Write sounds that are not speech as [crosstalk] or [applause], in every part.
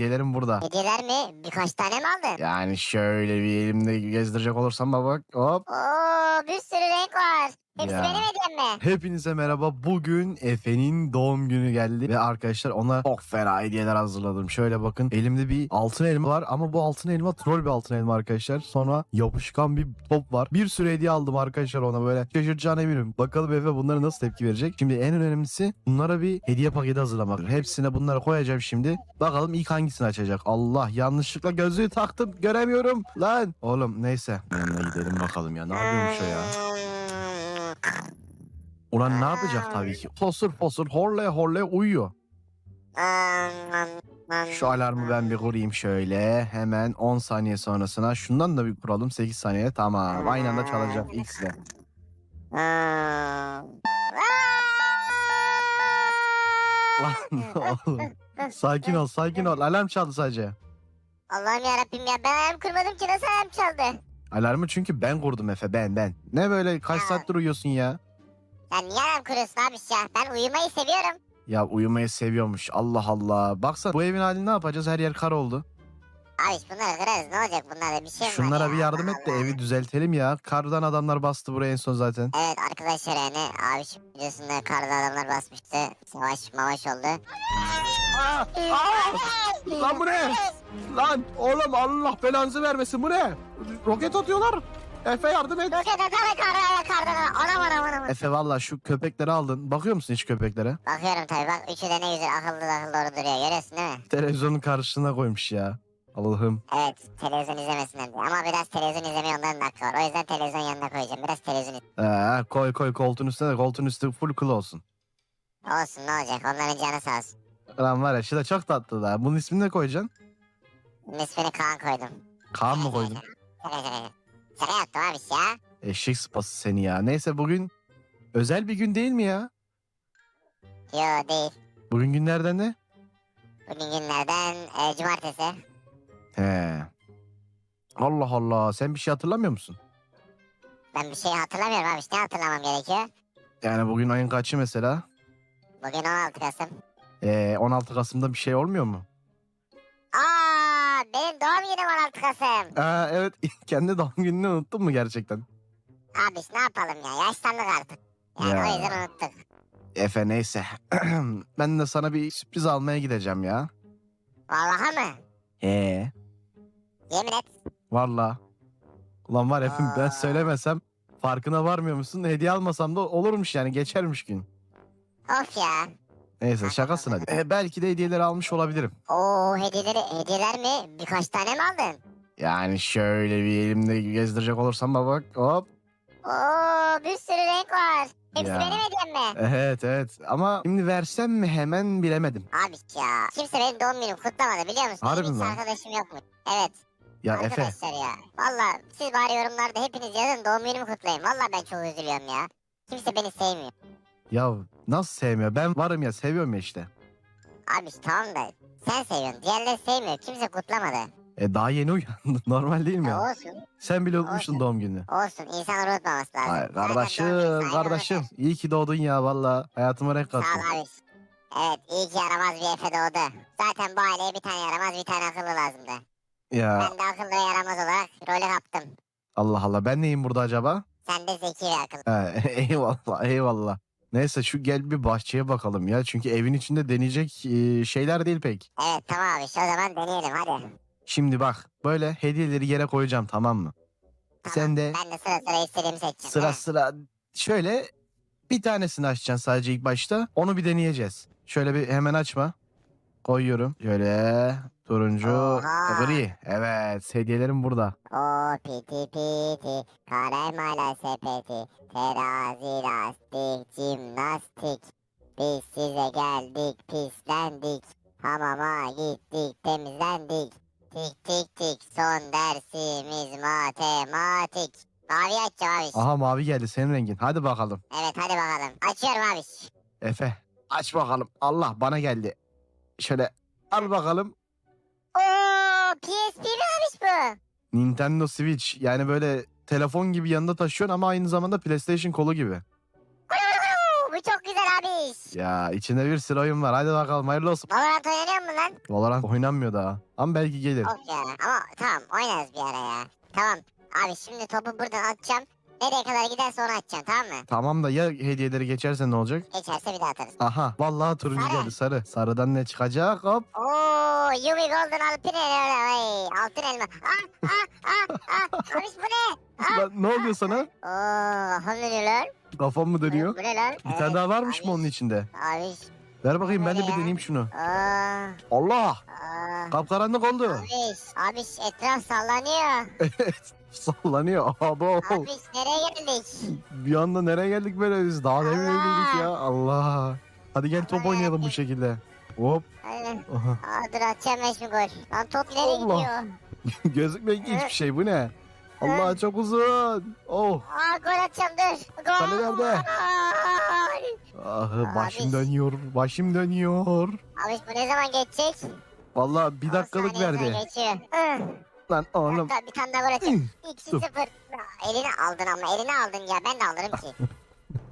hediyelerim burada. Hediyeler mi? Birkaç tane mi aldın? Yani şöyle bir elimde gezdirecek olursam baba hop. Oo bir sürü renk var. Hepsi Ya. benim hediyem mi? Hepinize merhaba. Bugün Efe'nin doğum günü geldi ve arkadaşlar ona çok fena hediyeler hazırladım. Şöyle bakın elimde bir altın elma var ama bu altın elma troll bir altın elma arkadaşlar. Sonra yapışkan bir top var. Bir sürü hediye aldım arkadaşlar ona böyle. Şaşıracağına eminim. Bakalım Efe bunlara nasıl tepki verecek. Şimdi en önemlisi bunlara bir hediye paketi hazırlamak. Hepsine bunları koyacağım şimdi. Bakalım ilk hangisini açacak. Allah yanlışlıkla gözlüğü taktım. Göremiyorum. Lan. Oğlum neyse. Yanına gidelim bakalım ya. Ne yapıyormuş o ya? Ulan ne yapacak tabii ki? Fosur fosur horlaya horlaya uyuyor. Şu alarmı ben bir kurayım şöyle. Hemen 10 saniye sonrasına. Şundan da bir kuralım 8 saniye. Tamam. Aynı anda çalacak X'le. Lan oğlum. Sakin ol sakin ol. Alarm çaldı sadece. Allah'ım yarabbim ya ben ayağım kırmadım ki nasıl ayağım çaldı? Alarmı çünkü ben kurdum Efe ben ben. Ne böyle kaç saattir uyuyorsun ya? Ya niye ayağım kırıyorsun abi ya? Ben uyumayı seviyorum. Ya uyumayı seviyormuş. Allah Allah. Baksana bu evin halini ne yapacağız? Her yer kar oldu. Abi bunları kırarız ne olacak bunlarda bir şey mi var Şunlara ya? bir yardım et de Allah evi düzeltelim ya. Kardan adamlar bastı buraya en son zaten. Evet arkadaşlar yani abi şu videosunda karda adamlar basmıştı. Savaş mavaş oldu. Lan bu ne? Lan oğlum Allah belanızı vermesin bu ne? Roket atıyorlar. Efe yardım et. Roket atana karda karda anam anam anam. Efe valla şu köpekleri aldın. Bakıyor musun hiç köpeklere? Bakıyorum tabii bak üçü de ne güzel akıllı akıllı doğru duruyor görüyorsun değil mi? Televizyonun karşısına koymuş ya. Allah'ım. Evet televizyon izlemesinler diye ama biraz televizyon izlemeye onların da hakkı var. O yüzden televizyon yanına koyacağım biraz televizyon iz- Ee, koy koy koltuğun üstüne de koltuğun üstü full kıl olsun. Olsun ne olacak onların canı sağ olsun. Lan var ya şu da çok tatlı da. Bunun ismini ne koyacaksın? İsmini Kaan koydum. Kaan mı koydun? [laughs] Şaka şaka. Şaka yaptım abi ya. Eşek sıpası seni ya. Neyse bugün özel bir gün değil mi ya? Yo değil. Bugün günlerden ne? Bugün günlerden e, cumartesi. He. Allah Allah sen bir şey hatırlamıyor musun? Ben bir şey hatırlamıyorum abi. Ne hatırlamam gerekiyor? Yani bugün ayın kaçı mesela? Bugün 16 Kasım. Ee, 16 Kasım'da bir şey olmuyor mu? Aa, benim doğum günüm 16 Kasım. Aa, evet [laughs] kendi doğum gününü unuttun mu gerçekten? Abi ne yapalım ya? Yaşlandık artık. Yani Ya. o yüzden unuttuk. Efe neyse. [clears throat] ben de sana bir sürpriz almaya gideceğim ya. Vallahi mı? Ee, Yemin et. valla. Ulan var Efe ben Aa. söylemesem farkına varmıyor musun? Hediye almasam da olurmuş yani geçermiş gün. Of ya. Neyse şakasın hadi. Ee, belki de hediyeleri almış olabilirim. Oo hediyeleri, hediyeler mi? Birkaç tane mi aldın? Yani şöyle bir elimde gezdirecek olursam baba hop. Oo bir sürü renk var. Hepsi Ya. benim hediyem mi? Evet evet ama şimdi versem mi hemen bilemedim. Abi ya. Kimse benim doğum günümü kutlamadı biliyor musun? Harbi Benim hiç mi lan? arkadaşım yok mu? Evet. Ya Efe Arkadaşlar ya. Valla siz bari yorumlarda hepiniz yazın doğum günümü kutlayın. Valla ben çok üzülüyorum ya. Kimse beni sevmiyor. Ya nasıl sevmiyor? Ben varım ya seviyorum ya işte. Abi tamam da sen seviyorsun. Diğerleri sevmiyor. Kimse kutlamadı. E daha yeni uyandı. [laughs] Normal değil mi? Ya ya? olsun. Sen bile unutmuştun Olsun. doğum gününü. Olsun. İnsanlar unutmaması lazım. Ay, Zaten doğum günü kardeşim, kardeşim. unutur. İyi ki doğdun ya valla. Hayatıma renk Sağ ol abi. Evet iyi ki yaramaz bir Efe doğdu. Zaten bu aileye bir tane yaramaz bir tane akıllı lazımdı. Ya Ben de akıllı ve yaramaz olarak rolü kaptım. Allah Allah ben neyim burada acaba? Sen de zeki ve akıllı. Ha, [laughs] eyvallah eyvallah. Neyse şu gel bir bahçeye bakalım ya. Çünkü evin içinde deneyecek e, şeyler değil pek. Evet tamam abi o zaman deneyelim hadi. Şimdi bak böyle hediyeleri yere koyacağım tamam mı? Tamam. Sen de Ben de sıra sıra istediğimi seçeceğim. sıra He. sıra şöyle bir tanesini açacaksın sadece ilk başta. Onu bir deneyeceğiz. Şöyle bir hemen açma. Koyuyorum. Şöyle turuncu Oha. gri. Evet hediyelerim burada. O piti piti, karamela sepeti, terazi lastik, jimnastik. Biz size geldik, pislendik, hamama gittik, temizlendik. Tik tik tik, son dersimiz matematik. Mavi açacağım abi. Aha mavi geldi senin rengin. Hadi bakalım. Evet hadi bakalım. Açıyorum abi. Efe aç bakalım. Allah bana geldi. Şöyle al bakalım. Abiş bu? Nintendo Switch. Yani böyle telefon gibi yanında taşıyorsun ama aynı zamanda PlayStation kolu gibi. Bu çok güzel abi. Ya içinde bir sürü oyun var. Hadi bakalım hayırlı olsun. Valorant oynanıyor mu lan? Valorant oynanmıyor daha. Ama belki gelir. Of ya ama tamam oynarız bir ara ya. Tamam abi şimdi topu buradan atacağım. Nereye kadar giderse onu atacağım tamam mı? Tamam da ya hediyeleri geçerse ne olacak? Geçerse bir daha atarız. Aha vallahi turuncu Sarı. geldi sarı. Sarıdan ne çıkacak hop. Oo, Yumi Golden. Ay, altın elma. Ah ah ah ah. Abiş bu ne? Ah. Lan ne oluyor sana? Oo, hamdülillah. Kafam mı dönüyor? Bu ne lan? Bir tane daha varmış mı onun içinde? Abiş. Ver bakayım ben de bir Nereye? deneyeyim şunu. Aa, Allah! aa. Kapkaranlık oldu. Abiş, abiş etraf sallanıyor. [laughs] Sallanıyor. Abo. Abiş nereye geldik? Bir anda nereye geldik böyle biz? Daha Allah! öyleydik ya. Allah. Hadi gel top oynayalım bu şekilde. Hop. Hadi. Aha. Atacağım gol. Lan top nereye Allah. gidiyor? [laughs] Gözükmüyor ki hiçbir şey. Bu ne? Allah çok uzun. Oh. Aa gol atacağım dur. Gol. Kale nerede? Ah, başım Abi. dönüyor. Başım dönüyor. Abiş bu ne zaman geçecek? Vallahi bir dakikalık verdi. Geçiyor. Lan oğlum. Hatta bir tane daha gol atacağım. [laughs] Dur. 2-0. Elini aldın ama elini aldın ya ben de alırım ki. [laughs]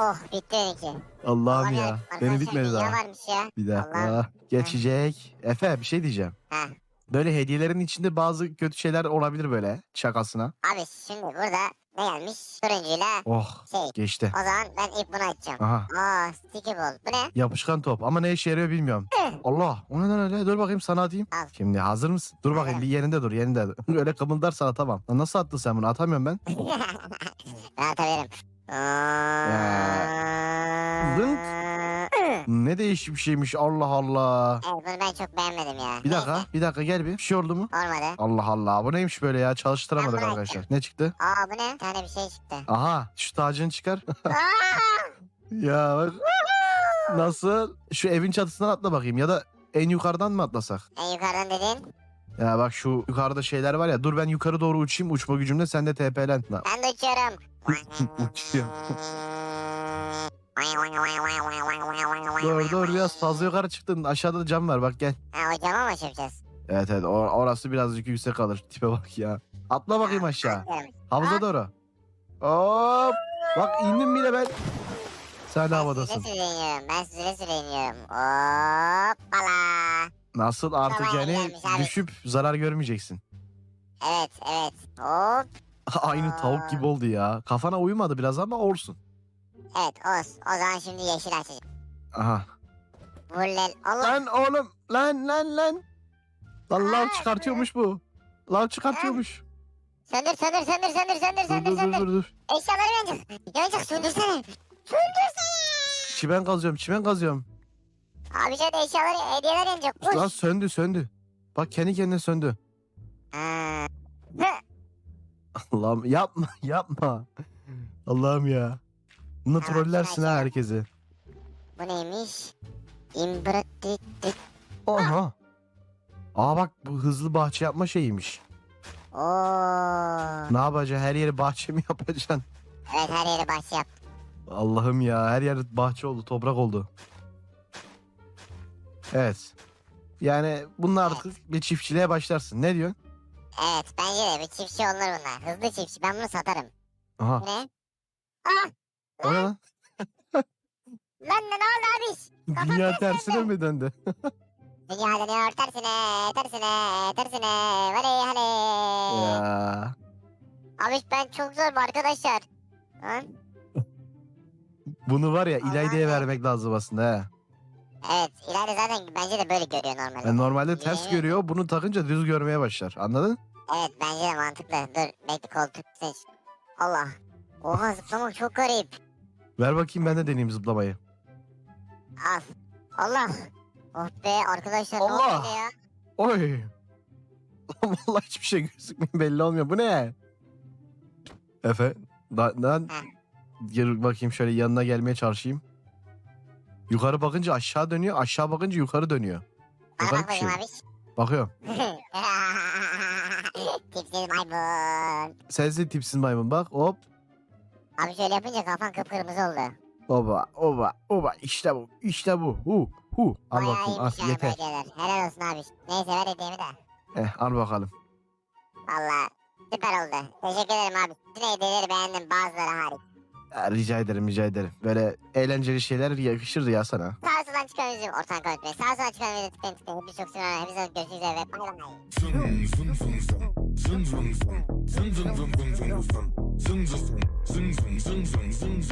oh bitti benimki. Allah'ım ya. Beni bitmedi daha. varmış ya. Bir Allah'ım. dakika. Geçecek. Efe bir şey diyeceğim. Ha. Böyle hediyelerin içinde bazı kötü şeyler olabilir böyle şakasına. Abi şimdi burada ne gelmiş? Turuncuyla Oh şey. geçti. O zaman ben ilk bunu açacağım. Aha Aa sticky ball. Bu ne? yapışkan top ama ne işe yarıyor bilmiyorum. Allah o neden öyle dur bakayım sana atayım. Al. Şimdi hazır mısın? Dur bakayım bir yerinde dur yerinde dur. [laughs] öyle kımıldarsan atamam. Lan nasıl attın sen bunu atamıyorum ben. [laughs] ben atabilirim. Zınk. Ne değişik bir şeymiş Allah Allah. Evet bunu ben çok beğenmedim ya. Bir dakika Neyse, bir dakika gel bir. Bir şey oldu mu? Olmadı. Allah Allah bu neymiş böyle ya çalıştıramadık Ben bunu arkadaşlar. Ne çıktı? Aa bu ne? Bir tane bir şey çıktı. Aha şu tacını çıkar. Aa! [laughs] ya bak. Nasıl? Şu evin çatısından atla bakayım ya da en yukarıdan mı atlasak? En yukarıdan dedin. Ya bak şu yukarıda şeyler var ya. Dur ben yukarı doğru uçayım uçma gücümle sen de TP'len. Lan, Ben de uçuyorum. Uçuyor. Dur dur biraz fazla yukarı çıktın. Aşağıda da cam var bak gel. Ha o cama mı yapacağız? Evet evet or- orası birazcık yüksek kalır. Tipe bak ya. Atla bakayım aşağı. Havuza doğru. Hop. Bak indim bile ben. Sen de Ben havadasın. süre süre iniyorum. Ben süre süre iniyorum. Hoppala. Nasıl artık Tamam, yani gelmiş abi. düşüp zarar görmeyeceksin. Evet evet. Hop. [laughs] Aynı tavuk gibi oldu ya. Kafana uymadı biraz ama olsun. Evet olsun. O zaman şimdi yeşil açacağım. Aha. Vullel. Allah. Lan oğlum. Lan lan lan. Lan lav Aa, çıkartıyormuş bu. Lav çıkartıyormuş. Söndür söndür söndür söndür söndür Dur söndür dur dur söndür. dur. dur. Eşyaları yanacak. Yanacak söndürsene. Söndürsene. Çimen kazıyorum çimen kazıyorum. Abi şöyle eşyaları hediyeler yanacak. Lan Uş. söndü söndü. Bak kendi kendine söndü. Ha. Hı. [laughs] Allah'ım yapma [laughs] yapma. Allah'ım ya. Bunu Tamam, trollersin ha herkesi. Bu neymiş? İmbratit. Aha. Aa bak bu hızlı bahçe yapma şeyiymiş. Oo. Ne yapacaksın? Her yeri bahçe mi [laughs] yapacaksın? Evet her yere bahçe yap. Allah'ım ya her yer bahçe oldu, toprak oldu. Evet. Yani bununla artık bir çiftçiliğe başlarsın. Ne diyorsun? Evet bence de bir çiftçi olur bunlar. Hızlı çiftçi. Ben bunu satarım. Aha. Ne? Ah! O ne lan? [laughs] Lan ne oldu abi? Kafam Dünya ters tersine döndü. mi döndü? [laughs] Dünya dönüyor tersine, tersine, tersine. Hadi hadi. ya. Abi ben çok zor bu arkadaşlar. Lan. Bunu var ya Aman İlayda'ya ya. vermek lazım aslında he. Evet ileride zaten bence de böyle görüyor normalde. Yani normalde ters Yemin- görüyor. Bunu takınca düz görmeye başlar. Anladın? Evet bence de mantıklı. Dur bekle koltuk seç. Allah. Oha zıplamak çok garip. Ver bakayım ben de deneyeyim zıplamayı. Al. Allah. Oh be arkadaşlar ne Allah. oldu ya? Oy. Vallahi hiçbir şey gözükmüyor belli olmuyor. Bu ne? Efe. Da. Heh. Gel bakayım şöyle yanına gelmeye çalışayım. Yukarı bakınca aşağı dönüyor. Aşağı bakınca yukarı dönüyor. Bana Yukarı bak bir şey. bakayım abi. Bakıyorum. [laughs] Tipsiz maymun. Sensin tipsiz maymun bak. Hop. Abi şöyle yapınca kafan kıpkırmızı oldu. Oba oba oba işte bu işte bu. Hu hu. Al Bayağı bakayım al iyiymiş yani yeter. Helal olsun abi. Neyse ver hediyemi de. Eh, al bakalım. Valla süper oldu. Teşekkür ederim abi. Bütün hediyeleri beğendim bazıları hariç. Ya, rica ederim rica ederim. Böyle eğlenceli şeyler yakışırdı ya sana. Sağ olsun çıkan bizim ortak öğretmeni. Sağ olsun çıkan bizim tipten tipten. Hepiniz çok sinirlenir. Hepinize görüşmek üzere ve bay